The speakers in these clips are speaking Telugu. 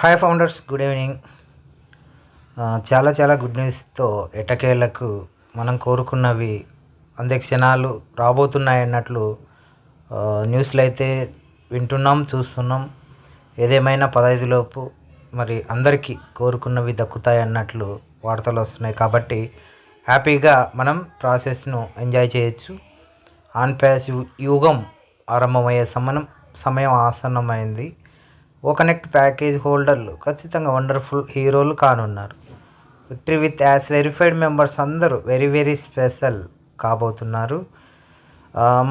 హాయ్ ఫౌండర్స్ గుడ్ ఈవినింగ్ చాలా చాలా గుడ్ న్యూస్తో ఎటకేలకు మనం కోరుకున్నవి అందే క్షణాలు రాబోతున్నాయి అన్నట్లు న్యూస్లు అయితే వింటున్నాం చూస్తున్నాం. ఏదేమైనా పదహైదులోపు మరి అందరికీ కోరుకున్నవి దక్కుతాయి అన్నట్లు వార్తలు వస్తున్నాయి. కాబట్టి హ్యాపీగా మనం ప్రాసెస్ను ఎంజాయ్ చేయొచ్చు. ఆన్ ప్యాస్ యుగం ఆరంభమయ్యే సమయం సమయం ఆసన్నమైంది. ఓకనెక్ట్ కనెక్ట్ ప్యాకేజ్ హోల్డర్లు ఖచ్చితంగా వండర్ఫుల్ హీరోలు కానున్నారు. Victory with as verified members అందరూ వెరీ వెరీ స్పెషల్ కాబోతున్నారు.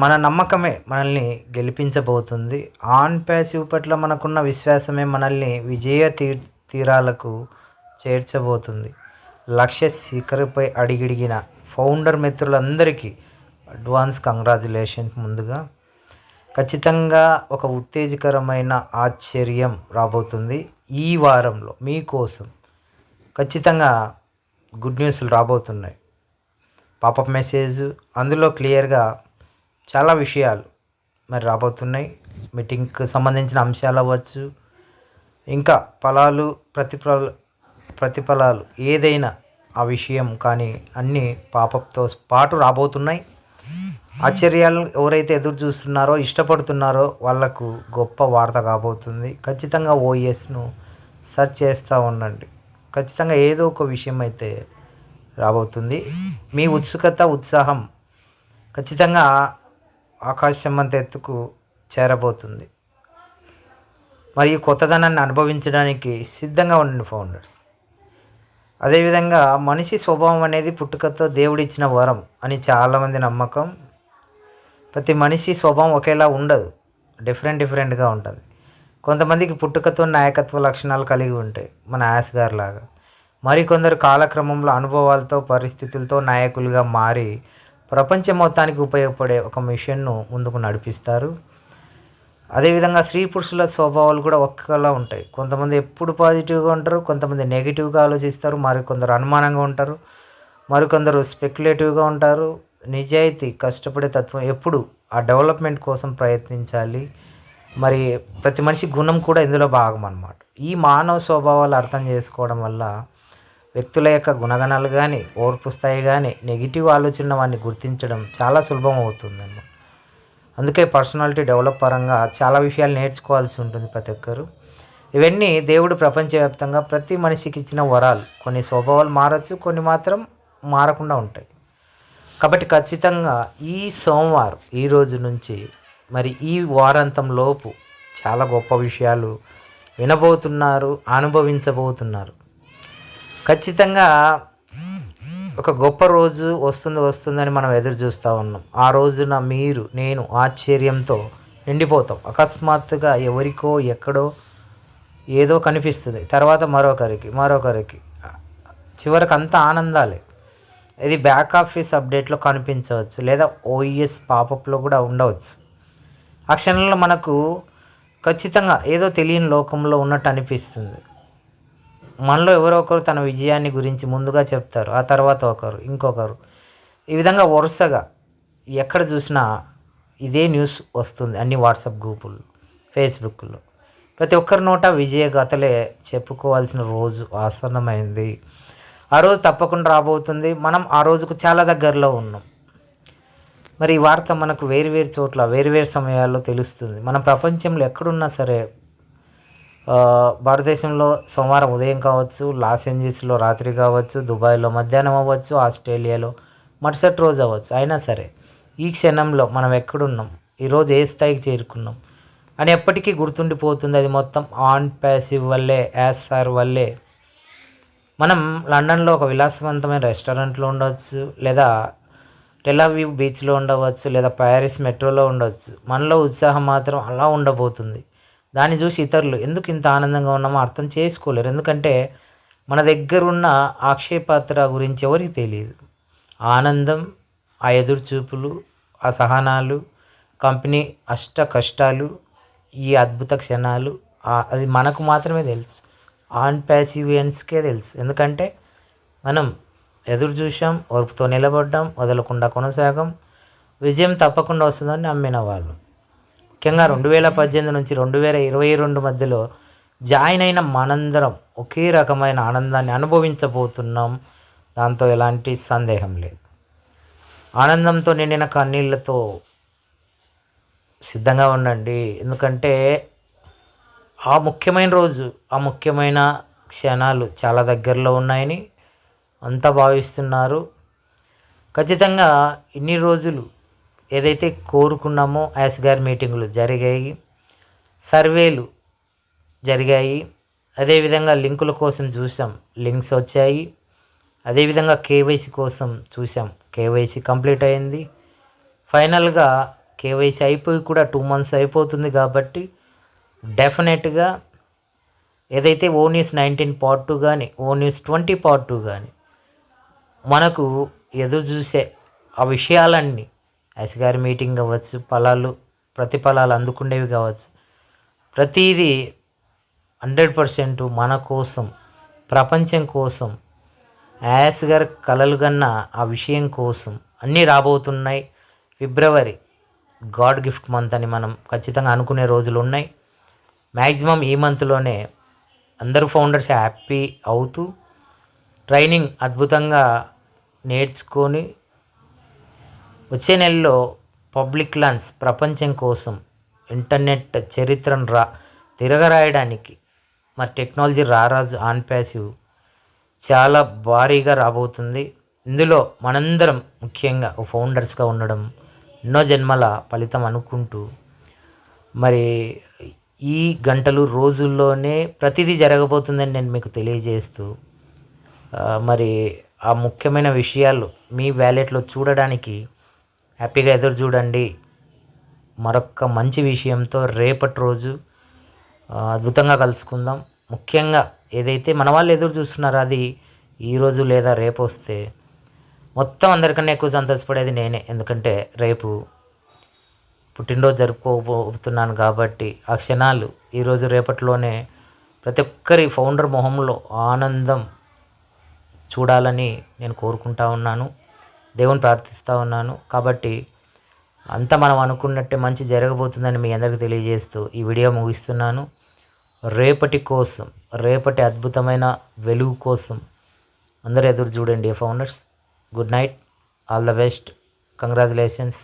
మన నమ్మకమే మనల్ని గెలిపించబోతుంది. ఆన్ ప్యాసివ్ పట్ల మనకున్న విశ్వాసమే మనల్ని విజయ తీ తీరాలకు చేర్చబోతుంది. లక్ష్య సీకర్పై అడిగిడిగిన ఫౌండర్ మిత్రులందరికీ అడ్వాన్స్ కంగ్రాచులేషన్ ముందుగా. ఖచ్చితంగా ఒక ఉత్తేజకరమైన ఆశ్చర్యం రాబోతుంది ఈ వారంలో మీకోసం. ఖచ్చితంగా గుడ్ న్యూస్లు రాబోతున్నాయి. పాపప్ మెసేజ్ అందులో క్లియర్గా చాలా విషయాలు మరి రాబోతున్నాయి. మీటింగ్కి సంబంధించిన అంశాలు అవ్వచ్చు. ఇంకా ఫలాలు ప్రతిఫల ప్రతిఫలాలు ఏదైనా ఆ విషయం కానీ అన్నీ పాపప్తో పాటు రాబోతున్నాయి. ఆశ్చర్యాలు ఎవరైతే ఎదురు చూస్తున్నారో ఇష్టపడుతున్నారో వాళ్ళకు గొప్ప వార్త కాబోతుంది. ఖచ్చితంగా ఓఎస్ను సెర్చ్ చేస్తూ ఉండండి. ఖచ్చితంగా ఏదో ఒక విషయం అయితే రాబోతుంది. మీ ఉత్సుకత ఉత్సాహం ఖచ్చితంగా ఆకాశం అంత ఎత్తుకు చేరబోతుంది. మరియు కొత్తదనాన్ని అనుభవించడానికి సిద్ధంగా ఉండండి ఫౌండర్స్ అదేవిధంగా మనిషి స్వభావం అనేది పుట్టుకతో దేవుడిచ్చిన వరం అని చాలామంది నమ్మకం. ప్రతి మనిషి స్వభావం ఒకేలా ఉండదు. డిఫరెంట్ డిఫరెంట్గా ఉంటుంది. కొంతమందికి పుట్టుకతో నాయకత్వ లక్షణాలు కలిగి ఉంటాయి మన యాస్ గారు లాగా మరికొందరు కాలక్రమంలో అనుభవాలతో పరిస్థితులతో నాయకులుగా మారి ప్రపంచం మొత్తానికి ఉపయోగపడే ఒక మిషన్ను ముందుకు నడిపిస్తారు. అదేవిధంగా స్త్రీ పురుషుల స్వభావాలు కూడా ఒక్కలా ఉంటాయి. కొంతమంది ఎప్పుడు పాజిటివ్గా ఉంటారు కొంతమంది నెగిటివ్గా ఆలోచిస్తారు మరికొందరు అనుమానంగా ఉంటారు మరికొందరు స్పెక్యులేటివ్గా ఉంటారు. నిజాయితీ కష్టపడే తత్వం ఎప్పుడు ఆ డెవలప్మెంట్ కోసం ప్రయత్నించాలి. మరి ప్రతి మనిషి గుణం కూడా ఇందులో భాగం అన్నమాట. ఈ మానవ స్వభావాలు అర్థం చేసుకోవడం వల్ల వ్యక్తుల యొక్క గుణగణాలు కానీ ఓర్పు స్థాయి కానీ నెగిటివ్ ఆలోచన వారిని గుర్తించడం చాలా సులభం అవుతుందన్నమాట. అందుకే పర్సనాలిటీ డెవలప్ పరంగా చాలా విషయాలు నేర్చుకోవాల్సి ఉంటుంది ప్రతి ఒక్కరు. ఇవన్నీ దేవుడు ప్రపంచవ్యాప్తంగా ప్రతి మనిషికి ఇచ్చిన వరాలు. కొన్ని స్వభావాలు మారచ్చు కొన్ని మాత్రం మారకుండా ఉంటాయి. కాబట్టి ఖచ్చితంగా ఈ సోమవారం ఈ రోజు నుంచి మరి ఈ వారాంతం లోపు చాలా గొప్ప విషయాలు వినబోతున్నారు అనుభవించబోతున్నారు. ఖచ్చితంగా ఒక గొప్ప రోజు వస్తుంది వస్తుందని మనం ఎదురు చూస్తూ ఉన్నాం. ఆ రోజున మీరు నేను ఆశ్చర్యంతో నిండిపోతాం. అకస్మాత్తుగా ఎవరికో ఎక్కడో ఏదో కనిపిస్తుంది. తర్వాత మరొకరికి మరొకరికి. చివరికి అంతా ఆనందాలే. ఇది బ్యాక్ ఆఫీస్ అప్డేట్లో కనిపించవచ్చు. లేదా ఓఈఎస్ పాపప్లో కూడా ఉండవచ్చు. ఆ క్షణంలో మనకు ఖచ్చితంగా ఏదో తెలియని లోకంలో ఉన్నట్టు అనిపిస్తుంది. మనలో ఎవరో ఒకరు తన విజయాన్ని గురించి ముందుగా చెప్తారు ఆ తర్వాత ఒకరు ఇంకొకరు. ఈ విధంగా వరుసగా ఎక్కడ చూసినా ఇదే న్యూస్ వస్తుంది అన్ని వాట్సాప్ గ్రూపులు ఫేస్బుక్లో. ప్రతి ఒక్కరి నోట విజయగాథలే చెప్పుకోవాల్సిన రోజు ఆసన్నమైంది. ఆ రోజు తప్పకుండా రాబోతుంది. మనం ఆ రోజుకు చాలా దగ్గరలో ఉన్నాం. మరి ఈ వార్త మనకు వేరు వేరు చోట్ల వేరు వేరు సమయాల్లో తెలుస్తుంది. మన ప్రపంచంలో ఎక్కడున్నా సరే భారతదేశంలో సోమవారం ఉదయం కావచ్చు లాస్ ఏంజల్స్లో రాత్రి కావచ్చు దుబాయ్లో మధ్యాహ్నం అవ్వచ్చు ఆస్ట్రేలియాలో మరుసటి రోజు అవ్వచ్చు. అయినా సరే ఈ క్షణంలో మనం ఎక్కడున్నాం? ఈరోజు ఏ స్థాయికి చేరుకున్నాం? అని ఎప్పటికీ గుర్తుండిపోతుంది అది మొత్తం ఆన్ ప్యాసివ్ వల్లే యాస్ఆర్ వల్లే. మనం లండన్లో ఒక విలాసవంతమైన రెస్టారెంట్లో ఉండవచ్చు లేదా టెలావీవ్ బీచ్లో ఉండవచ్చు లేదా ప్యారిస్ మెట్రోలో ఉండవచ్చు. మనలో ఉత్సాహం మాత్రం అలా ఉండబోతుంది. దాన్ని చూసి ఇతరులు ఎందుకు ఇంత ఆనందంగా ఉన్నామో అర్థం చేసుకోలేరు. ఎందుకంటే మన దగ్గర ఉన్న ఆక్షేపాత్ర గురించి ఎవరికి తెలియదు. ఆనందం ఆ ఎదురు చూపులు ఆ సహనాలు కంపెనీ అష్ట కష్టాలు ఈ అద్భుత క్షణాలు అది మనకు మాత్రమే తెలుసు. ఆన్ ప్యాసివియన్స్కే తెలుసు. ఎందుకంటే మనం ఎదురు చూసాం ఓర్పుతో నిలబడ్డాం వదలకుండా కొనసాగం. విజయం తప్పకుండా వస్తుందని నమ్మిన వాళ్ళు. ముఖ్యంగా రెండు వేల పద్దెనిమిది నుంచి రెండు వేల ఇరవై రెండు మధ్యలో జాయిన్ అయిన మనందరం ఒకే రకమైన ఆనందాన్ని అనుభవించబోతున్నాం. దాంతో ఎలాంటి సందేహం లేదు. ఆనందంతో నిండిన కన్నీళ్ళతో సిద్ధంగా ఉండండి. ఎందుకంటే ఆ ముఖ్యమైన రోజు ఆ ముఖ్యమైన క్షణాలు చాలా దగ్గరలో ఉన్నాయని అంతా భావిస్తున్నారు. ఖచ్చితంగా ఇన్ని రోజులు ఏదైతే కోరుకున్నామో యాస్గార్ మీటింగులు జరిగాయి సర్వేలు జరిగాయి అదేవిధంగా లింకుల కోసం చూసాం లింక్స్ వచ్చాయి అదేవిధంగా కేవైసీ కోసం చూసాం కేవైసీ కంప్లీట్ అయింది. ఫైనల్గా కేవైసీ అయిపోయి కూడా టూ మంత్స్ అయిపోతుంది కాబట్టి డెఫినెట్గా ఏదైతే O news nineteen part two కానీ O news twenty part two కానీ మనకు ఎదురు చూసే ఆ విషయాలన్నీ ఎస్ గారి మీటింగ్ కావచ్చు ఫలాలు ప్రతిఫలాలు అందుకుండేవి కావచ్చు. ప్రతిదీ హండ్రెడ్ పర్సెంట్ మన కోసం ప్రపంచం కోసం యాస్ గారి కలలు కన్నా ఆ విషయం కోసం అన్నీ రాబోతున్నాయి. ఫిబ్రవరి గాడ్ గిఫ్ట్ మంత్ అని మనం ఖచ్చితంగా అనుకునే రోజులు ఉన్నాయి. మ్యాక్సిమం ఈ మంత్లోనే అందరూ ఫౌండర్స్ హ్యాపీ అవుతూ ట్రైనింగ్ అద్భుతంగా నేర్చుకొని వచ్చే నెలలో పబ్లిక్ లాన్స్ ప్రపంచం కోసం ఇంటర్నెట్ చరిత్రను రా తిరగరాయడానికి మరి టెక్నాలజీ రారాజు ఆన్ ప్యాసివ్ చాలా భారీగా రాబోతుంది. ఇందులో మనందరం ముఖ్యంగా ఫౌండర్స్గా ఉండడం ఎన్నో జన్మల ఫలితం అనుకుంటూ మరి ఈ గంటలు రోజుల్లోనే ప్రతిదీ జరగబోతుందని నేను మీకు తెలియజేస్తూ మరి ఆ ముఖ్యమైన విషయాలు మీ వ్యాలెట్లో చూడడానికి హ్యాపీగా ఎదురు చూడండి. మరొక మంచి విషయంతో రేపటి రోజు అద్భుతంగా కలుసుకుందాం. ముఖ్యంగా ఏదైతే మన వాళ్ళు ఎదురు చూస్తున్నారో అది ఈరోజు లేదా రేపు వస్తే మొత్తం అందరికన్నా ఎక్కువ సంతోషపడేది నేనే. ఎందుకంటే రేపు పుట్టినరోజు జరుపుకోబోతున్నాను కాబట్టి ఆ క్షణాలు ఈరోజు రేపటిలోనే ప్రతి ఒక్కరి ఫౌండర్ మొహంలో ఆనందం చూడాలని నేను కోరుకుంటా ఉన్నాను. దేవుని ప్రార్థిస్తూ ఉన్నాను. కాబట్టి అంతా మనం అనుకున్నట్టే మంచి జరగబోతుందని మీ అందరికీ తెలియజేస్తూ ఈ వీడియో ముగిస్తున్నాను. రేపటి కోసం రేపటి అద్భుతమైన వెలుగు కోసం అందరూ ఎదురు చూడండి. Founders good night all the best congratulations